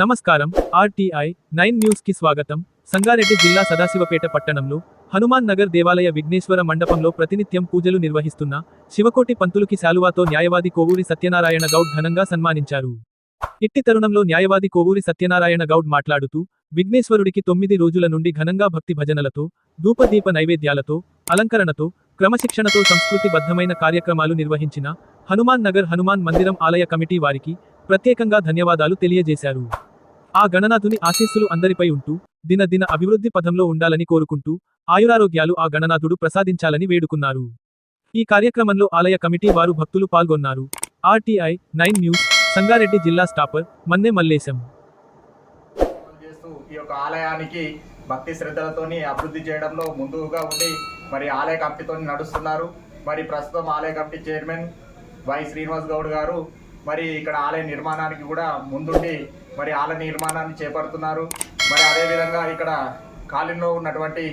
నమస్కారం. RTI nine న్యూస్కి స్వాగతం. సంగారెడ్డి జిల్లా సదాశివపేట పట్టణంలో హనుమాన్ నగర్ దేవాలయ విఘ్నేశ్వర మండపంలో ప్రతినిత్యం పూజలు నిర్వహిస్తున్న శివకోటి పంతులుకి శాలువాతో న్యాయవాది కోవూరి సత్యనారాయణ గౌడ్ ఘనంగా సన్మానించారు. ఇట్టి తరుణంలో న్యాయవాది కోవూరి సత్యనారాయణ గౌడ్ మాట్లాడుతూ విఘ్నేశ్వరుడికి తొమ్మిది రోజుల నుండి ఘనంగా భక్తి భజనలతో ధూపదీప నైవేద్యాలతో అలంకరణతో క్రమశిక్షణతో సంస్కృతిబద్ధమైన కార్యక్రమాలు నిర్వహించిన హనుమాన్ నగర్ హనుమాన్ మందిరం ఆలయ కమిటీ వారికి ప్రత్యేకంగా ధన్యవాదాలు తెలియజేశారు. ఆ గణనాథుని ఆశీస్సులు అందరిపై ఉంటూ దినదిన అభివృద్ధి పథంలో ఉండాలని కోరుకుంటూ ఆయురారోగ్యాలు ఆ గణనాథుడు ప్రసాదించాలని వేడుకున్నారు. ఈ కార్యక్రమంలో ఆలయ కమిటీ వారు భక్తులు పాల్గొన్నారు. ఆర్టీఐ నైన్ న్యూస్ సంగారెడ్డి జిల్లా స్టాపర్ మన్నె మల్లేశం. ఈ యొక్క ఆలయానికి భక్తి శ్రద్ధలతోని అభివృద్ధి చేయడంలో ముందుగా ఉండి మరి ఆలయ కమిటీతో నడుస్తున్నారు. మరి ప్రస్తుతం ఆలయ committee chairman Y Srinivas Goud గారు మరి ఇక్కడ ఆలయ నిర్మాణానికి కూడా ముందుండి మరి ఆలయ నిర్మాణాన్ని చేపడుతున్నారు. మరి అదేవిధంగా ఇక్కడ కాలిలో ఉన్నటువంటి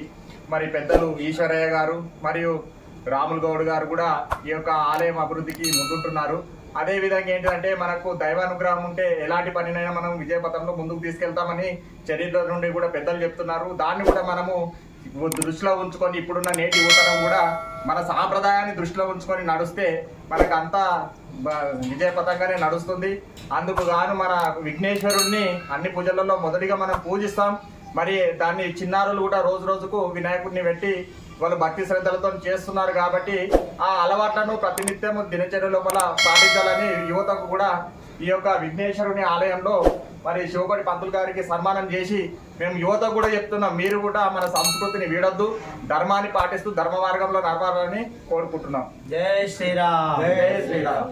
మరి పెద్దలు ఈశ్వరయ్య గారు మరియు రాముల్ గౌడ్ గారు కూడా ఈ యొక్క ఆలయం అభివృద్ధికి ముందుంటున్నారు. అదేవిధంగా ఏంటంటే మనకు దైవానుగ్రహం ఉంటే ఎలాంటి పనినైనా మనం విజయపథంలో ముందుకు తీసుకెళ్తామని చరిత్ర నుండి కూడా పెద్దలు చెప్తున్నారు. దాన్ని కూడా మనము దృష్టిలో ఉంచుకొని ఇప్పుడున్న నేటి యువతరం కూడా మన సాంప్రదాయాన్ని దృష్టిలో ఉంచుకొని నడుస్తే మనకు అంతా విజయపథంగానే నడుస్తుంది. అందుకు గాను మన విఘ్నేశ్వరుణ్ణి అన్ని పూజలలో మొదటిగా మనం పూజిస్తాం. మరి దాన్ని చిన్నారులు కూడా రోజు రోజుకు వినాయకుడిని పెట్టి వాళ్ళు భక్తి శ్రద్ధలతో చేస్తున్నారు కాబట్టి ఆ అలవాట్లను ప్రతినిత్యం దినచర్య లోపల పాటించాలని యువతకు కూడా ఈ యొక్క విఘ్నేశ్వరుని ఆలయంలో మరి శివకోటి పంతులు గారికి సన్మానం చేసి మేము యువత కూడా చెప్తున్నాం మీరు కూడా మన సంస్కృతిని వీడొద్దు ధర్మాన్ని పాటిస్తూ ధర్మ మార్గంలో నడవాలని కోరుకుంటున్నాం. జై శ్రీరామ్. జై శ్రీరామ్.